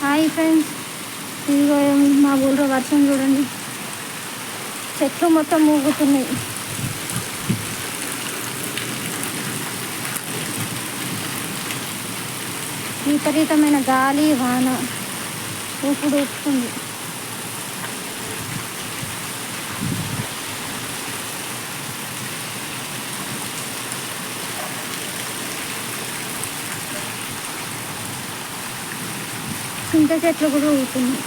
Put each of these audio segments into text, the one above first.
Hi friends ఇదిగో మా ఊళ్ళో వర్షం చూడండి. చెట్లు మొత్తం మూగుతున్నాయి విపరీతమైన గాలి వాన. ఊపుడు ఊపుతుంది. చింత చెట్లు కూడా ఊగుతున్నాయి.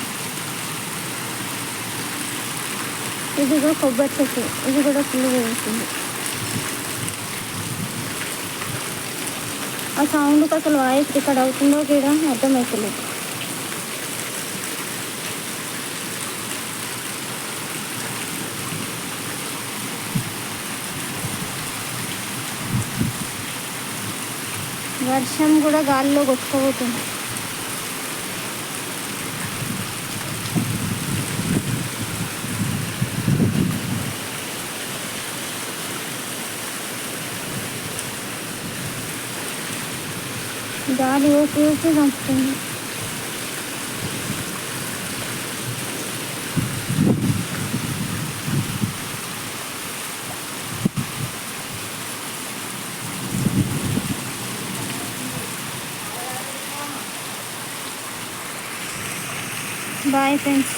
ఇది కూడా కొబ్బరి చెట్టు. ఇది కూడా ఫుల్ ఊగుతుంది. ఆ సౌండ్కి అసలు వాయిస్ ఇక్కడ అవుతుందో కూడా అర్థమవుతలేదు వర్షం కూడా గాలిలో కొట్టుకోబోతుంది గాలి ఊపి ఊపి చంపుతుంది బాయ్ ఫ్రెండ్స్